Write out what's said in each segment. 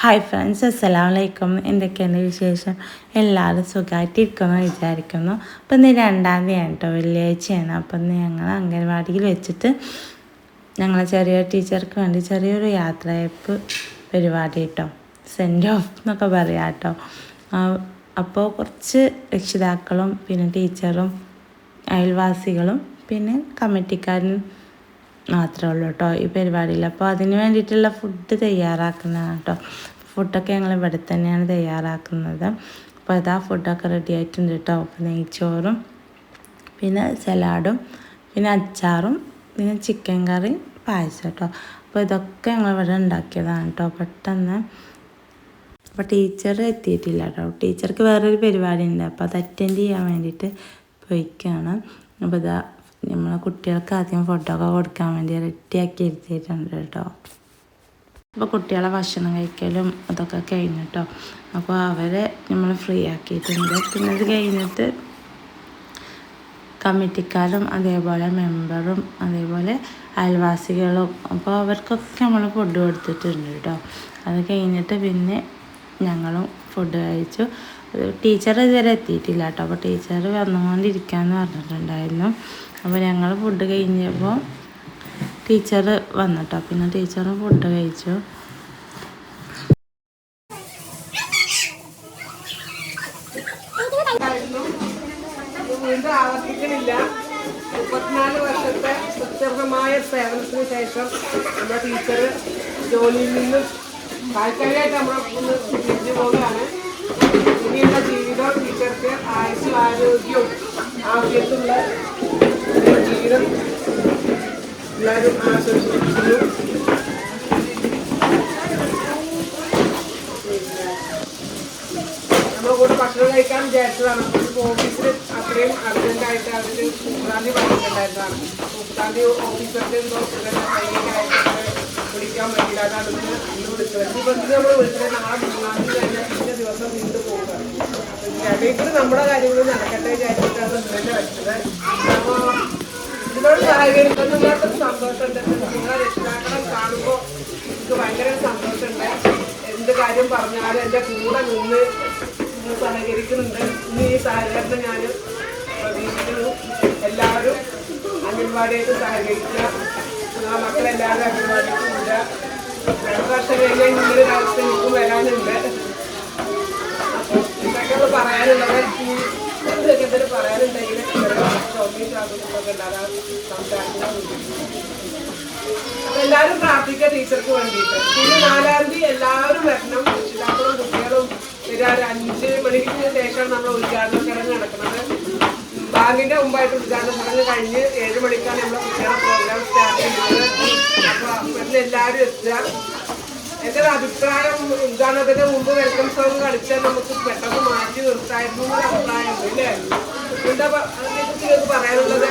Hi friends അസ്സലാം വലൈക്കും എന്തൊക്കെയാണ് വിശേഷം? എല്ലാവരും സുഖമായിട്ടിരിക്കുമെന്ന് വിചാരിക്കുന്നു. അപ്പം ഇന്ന് രണ്ടാം തീയതി കേട്ടോ വെള്ളിയാഴ്ചയാണ്. അപ്പം ഇന്ന് ഞങ്ങൾ അംഗൻവാടിയിൽ വെച്ചിട്ട് ഞങ്ങൾ ചെറിയ ടീച്ചർക്ക് വേണ്ടി ചെറിയൊരു യാത്രയപ്പ് പരിപാടി കേട്ടോ സെൻഡ് ഓഫ് എന്നൊക്കെ പറയാം കേട്ടോ അപ്പോൾ കുറച്ച് രക്ഷിതാക്കളും പിന്നെ ടീച്ചറും അയൽവാസികളും പിന്നെ കമ്മിറ്റിക്കാരും മാത്രമേ ഉള്ളൂ കേട്ടോ ഈ പരിപാടിയിൽ. അപ്പോൾ അതിന് വേണ്ടിയിട്ടുള്ള ഫുഡ് തയ്യാറാക്കുന്നതാണ് കേട്ടോ ഫുഡൊക്കെ ഞങ്ങൾ ഇവിടെ തന്നെയാണ് തയ്യാറാക്കുന്നത്. അപ്പോൾ അതാ ഫുഡൊക്കെ റെഡി ആയിട്ടുണ്ട് കേട്ടോ അപ്പോൾ നെയ്ച്ചോറും പിന്നെ സലാഡും പിന്നെ അച്ചാറും പിന്നെ ചിക്കൻ കറി പായസം കേട്ടോ അപ്പോൾ ഇതൊക്കെ ഞങ്ങൾ ഇവിടെ ഉണ്ടാക്കിയതാണ് കേട്ടോ പെട്ടെന്ന് അപ്പോൾ ടീച്ചർ എത്തിയിട്ടില്ല കേട്ടോ ടീച്ചർക്ക് വേറൊരു പരിപാടി ഉണ്ട്. അപ്പോൾ അത് അറ്റൻഡ് ചെയ്യാൻ വേണ്ടിയിട്ട് പോയിക്കാണ്. അപ്പോൾ ഇതാ നമ്മളെ കുട്ടികൾക്ക് ആദ്യം ഫുഡൊക്കെ കൊടുക്കാൻ വേണ്ടി റെഡിയാക്കി ഇരുത്തിയിട്ടുണ്ട് കേട്ടോ. അപ്പോൾ കുട്ടികളെ ഭക്ഷണം കഴിക്കലും അതൊക്കെ കഴിഞ്ഞു കേട്ടോ. അപ്പോൾ അവരെ നമ്മൾ ഫ്രീ ആക്കിയിട്ടുണ്ട്. പിന്നെ അത് കഴിഞ്ഞിട്ട് കമ്മിറ്റിക്കാരും അതേപോലെ മെമ്പറും അതേപോലെ അയൽവാസികളും അപ്പോൾ അവർക്കൊക്കെ നമ്മൾ ഫുഡ് കൊടുത്തിട്ടുണ്ട് കേട്ടോ. അത് കഴിഞ്ഞിട്ട് പിന്നെ ഞങ്ങളും ഫുഡ് കഴിച്ചു. ടീച്ചർ ഇതുവരെ എത്തിയിട്ടില്ല കേട്ടോ. അപ്പോൾ ടീച്ചർ വന്നുകൊണ്ടിരിക്കാമെന്ന് പറഞ്ഞിട്ടുണ്ടായിരുന്നു. അപ്പോൾ ഞങ്ങൾ ഫുഡ് കഴിഞ്ഞപ്പോൾ ടീച്ചർ വന്നിട്ടോ പിന്നെ ടീച്ചർ ഫുഡ് കഴിച്ചു. വീണ്ടും മുപ്പത്തിനാല് വർഷത്തെ സുത്യർഹമായ സേവനത്തിന് ശേഷം നമ്മുടെ ടീച്ചർ ജോലിയിൽ നിന്നും താൽക്കാലികമായിട്ട് നമ്മളെ ഒന്ന് തിരിഞ്ഞു പോവുകയാണ്. ഇനിയുള്ള ജീവിതം ടീച്ചർക്ക് ആയുസും ആരോഗ്യവും ആവശ്യത്തുള്ള ജീവിതം എല്ലാവരും ആശംസിക്കുന്നു നമ്മുടെ കൂടെ ഭക്ഷണം കഴിക്കാൻ വിചാരിച്ചതാണ്. ഓഫീസിൽ അത്രയും അർജന്റായിട്ട് അവർ മുപ്പതാം തീയതി പറഞ്ഞിട്ടുണ്ടായിരുന്നതാണ്. മുപ്പതാം തീയതി ഓഫീസർക്ക് എന്തോ കൈകായിട്ട് വിളിക്കാൻ പറ്റില്ല. കാരണം നമ്മൾ ദിവസം നമ്മുടെ കാര്യങ്ങൾ നടക്കട്ടെ വെച്ചത്. അപ്പോൾ ഇതിനോട് സന്തോഷമുണ്ട്. നിങ്ങളെ രക്ഷിതാക്കളെ കാണുമ്പോൾ എനിക്ക് ഭയങ്കര സന്തോഷമുണ്ട്. എന്ത് കാര്യം പറഞ്ഞാലും എന്റെ കൂടെ നിന്ന് സഹകരിക്കുന്നുണ്ട്. ഇന്ന് ഈ സഹകരണം ഞാൻ പ്രതീക്ഷിക്കുന്നു. എല്ലാവരും അംഗൻവാടിയായിട്ട് സഹകരിക്കുക. മക്കളെല്ലാവരും അംഗൻവാടിക്ക് ഇല്ല രണ്ട് വർഷം പറയാനുണ്ടെങ്കിൽ എല്ലാവരും ടീച്ചർക്ക് വേണ്ടിയിട്ട് പിന്നെ നാലാം തീയതി എല്ലാവരും വരണം രക്ഷിതാക്കളും കുട്ടികളും ഒരു അഞ്ച് മണിക്ക് ശേഷം നമ്മൾ ഉദ്ഘാടന ബാങ്കിന്റെ മുമ്പായിട്ട് ഉദ്ഘാടന ചടങ്ങ് കഴിഞ്ഞ് ഏഴ് മണിക്കാണ് നമ്മുടെ കുട്ടികളെ പ്രോഗ്രാം സ്റ്റാർട്ട് ചെയ്യുന്നത്. അപ്പൊ എല്ലാവരും എത്തുക. എന്റെ ഒരു അഭിപ്രായം ഉദ്ഘാടനത്തിന്റെ മുമ്പ് വെൽക്കം സോങ് കളിച്ചാൽ നമുക്ക് പെട്ടെന്ന് മാറ്റി നിർത്തായിരുന്നു എന്നൊരു അഭിപ്രായമുണ്ട് അല്ലേ എന്താ അതിനെക്കുറിച്ച് പറയാനുള്ളത്?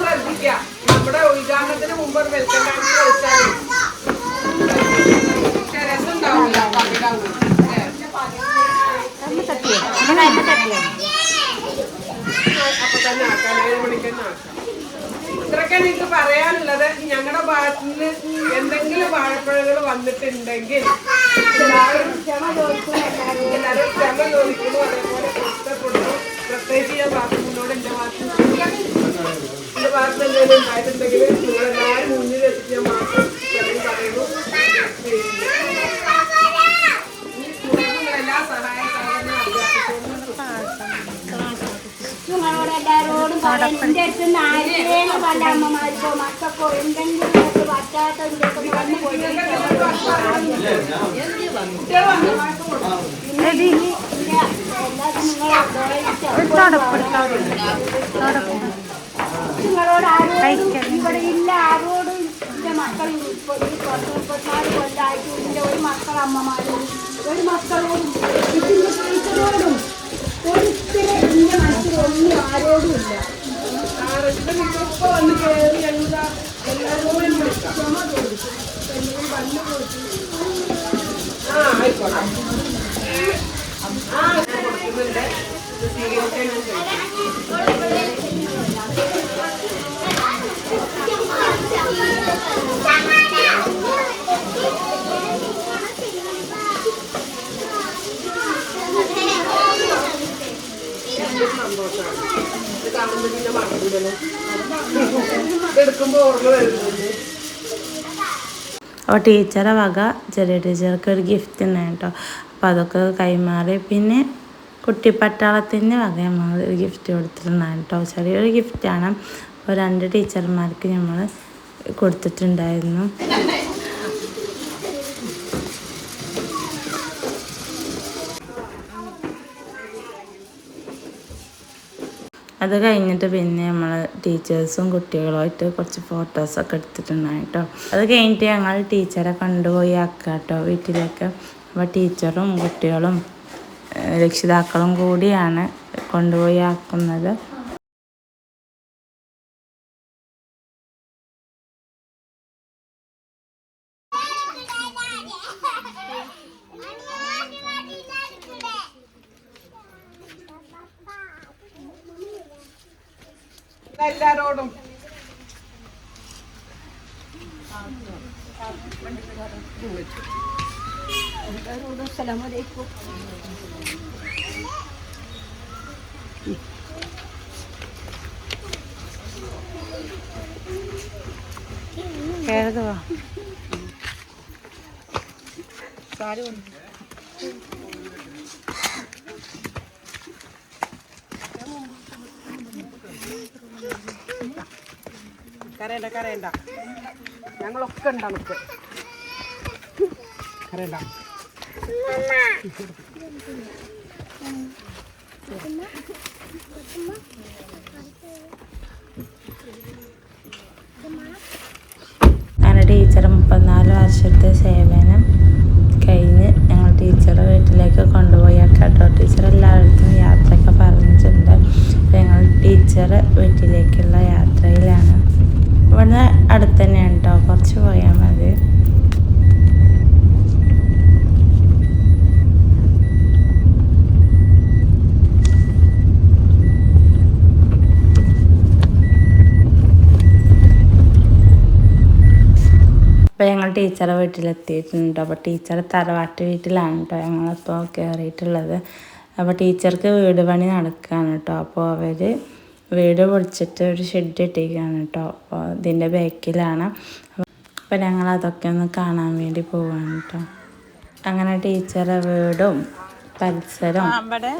ശ്രദ്ധിക്കാം നമ്മുടെ ഉദ്ഘാടനത്തിന് മുമ്പ് വെൽക്കം ഡാൻസ് കളിച്ചാൽ രസം ഉണ്ടാവില്ല പങ്കിടാവുന്നത് അപ്പൊ തന്നെ ആക്കാം ഏഴ് മണിക്ക് തന്നെ ആക്കാം നിങ്ങൾക്ക് പറയാനുള്ളത് ഞങ്ങളുടെ ഭാഗത്തു നിന്ന് എന്തെങ്കിലും വാഴപ്പഴങ്ങൾ വന്നിട്ടുണ്ടെങ്കിൽ ക്ഷമ ചോദിക്കുന്നു. ക്ഷമ ചോദിക്കുന്നു പ്രത്യേകിച്ച് ഞാൻ ബാത്റൂമിനോട് എന്റെ ഭാഗത്ത് എന്റെ ഭാഗത്ത് എന്തെങ്കിലും ഉണ്ടായിട്ടുണ്ടെങ്കിൽ എന്റെ അടുത്ത് ആരെയും പല അമ്മമാർക്കോ മക്കൾക്കോ എന്തെങ്കിലും പറ്റാത്ത വന്നു പോയി നിങ്ങളോട് ആരോടും ഇവിടെ ഇല്ല ആരോടും എന്റെ മക്കൾ മുപ്പത്തിനാല് കൊല്ലമായിട്ട് എന്റെ ഒരു മക്കൾ അമ്മമാരോടും ഒരു മക്കളോടും ഇതിന്റെ ടീച്ചറോടും ഒരു ഒന്നും ആരോടും ഇല്ല. ഇപ്പൊ വന്ന് കയറി എന്താ? എല്ലാവരും വിളിക്കാം ആ ആയിക്കോട്ടെ. ആ കൊടുക്കുന്നുണ്ട് സ്വീകരിക്കാൻ വരുന്നില്ലല്ലോ എടുക്കുമ്പോ ഓർമ്മ ടീച്ചറെ വക ചെറിയ ടീച്ചർക്ക് ഒരു ഗിഫ്റ്റ് തന്നെ കേട്ടോ. അപ്പോൾ അതൊക്കെ കൈമാറി. പിന്നെ കുട്ടിപ്പട്ടാളത്തിന്റെ വക നമ്മൾ ഒരു ഗിഫ്റ്റ് കൊടുത്തിട്ടുണ്ടായിരുന്നു കേട്ടോ. ചെറിയൊരു ഗിഫ്റ്റാണ് അപ്പോൾ രണ്ട് ടീച്ചർമാർക്ക് നമ്മൾ കൊടുത്തിട്ടുണ്ടായിരുന്നു. അത് കഴിഞ്ഞിട്ട് പിന്നെ നമ്മൾ ടീച്ചേഴ്സും കുട്ടികളുമായിട്ട് കുറച്ച് ഫോട്ടോസൊക്കെ എടുത്തിട്ടുണ്ടായി കേട്ടോ അത് കഴിഞ്ഞിട്ട് ഞങ്ങൾ ടീച്ചറെ കണ്ടുപോയി ആക്കുക കേട്ടോ വീട്ടിലേക്ക്. അപ്പോൾ ടീച്ചറും കുട്ടികളും രക്ഷിതാക്കളും കൂടിയാണ് കൊണ്ടുപോയി ആക്കുന്നത്. എല്ലാരോടും. അസ്സലാമലൈക്കും കേരള കരയണ്ട കരയണ്ട. ഞങ്ങളൊക്കെ ഉണ്ട് നമുക്ക് കരയണ്ട. അങ്ങനെ ടീച്ചർ മുപ്പത്തിനാല് വർഷത്തെ സേവനം കഴിഞ്ഞ് ഞങ്ങൾ ടീച്ചറെ വീട്ടിലേക്ക് കൊണ്ടുപോയി. കേട്ടോ ടീച്ചർ എല്ലായിടത്തും യാത്രയൊക്കെ പറഞ്ഞിട്ടുണ്ട്. ഞങ്ങൾ ടീച്ചറെ വീട്ടിലേക്കുള്ള ഇവിടുന്ന് അടുത്ത് തന്നെയാണ് കേട്ടോ കുറച്ച് പോയാൽ മതി. അപ്പോൾ ഞങ്ങൾ ടീച്ചറെ വീട്ടിലെത്തിയിട്ടുണ്ട് അപ്പോൾ ടീച്ചർ തറവാട്ട് വീട്ടിലാണ് കേട്ടോ ഞങ്ങളിപ്പോൾ കയറിയിട്ടുള്ളത് അപ്പോൾ ടീച്ചർക്ക് വീട് പണി നടക്കുകയാണ് കേട്ടോ അപ്പോൾ അവർ വീട് പൊളിച്ചിട്ട് ഒരു ഷെഡ് ഇട്ടിരിക്കുകയാണ് കേട്ടോ. അപ്പോൾ ഇതിന്റെ ബാക്കിലാണ്. അപ്പോൾ ഞങ്ങൾ അതൊക്കെ ഒന്ന് കാണാൻ വേണ്ടി പോവാണ് കേട്ടോ. അങ്ങനെ ടീച്ചറെ വീടും പരിസരവും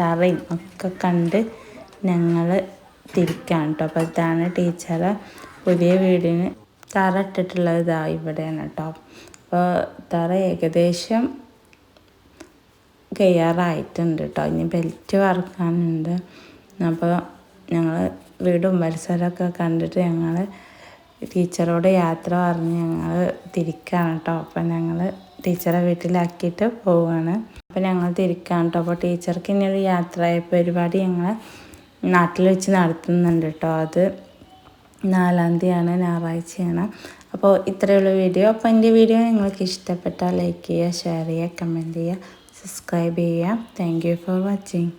തറയും ഒക്കെ കണ്ട് ഞങ്ങൾ തിരിക്കാണ് കേട്ടോ. അപ്പോൾ ഇതാണ് ടീച്ചറെ പുതിയ വീടിന് തറ ഇട്ടിട്ടുള്ളത് ഇതാ ഇവിടെയാണ് കേട്ടോ. അപ്പോൾ തറ ഏകദേശം കയ്യാറായിട്ടുണ്ട് കേട്ടോ. ഇനി ബെൽറ്റ് വറക്കാനുണ്ട് അപ്പോൾ ഞങ്ങൾ വീടും പരിസരമൊക്കെ കണ്ടിട്ട് ഞങ്ങൾ ടീച്ചറോട് യാത്ര പറഞ്ഞ് ഞങ്ങൾ തിരിക്കാണ് കേട്ടോ അപ്പം ഞങ്ങൾ ടീച്ചറെ വീട്ടിലാക്കിയിട്ട് പോവുകയാണ് അപ്പം ഞങ്ങൾ തിരിക്കാണ് കേട്ടോ അപ്പോൾ ടീച്ചർക്ക് ഇനി ഒരു യാത്ര പരിപാടി ഞങ്ങൾ നാട്ടിൽ വെച്ച് നടത്തുന്നുണ്ട് കേട്ടോ അത് നാലാം തീയതിയാണ് ഞായറാഴ്ചയാണ്. അപ്പോൾ ഇത്രയുള്ള വീഡിയോ. അപ്പോൾ എന്റെ വീഡിയോ നിങ്ങൾക്ക് ഇഷ്ടപ്പെട്ടാൽ ലൈക്ക് ചെയ്യുക ഷെയർ ചെയ്യുക കമന്റ് ചെയ്യുക സബ്സ്ക്രൈബ് ചെയ്യുക. Thank you for watching.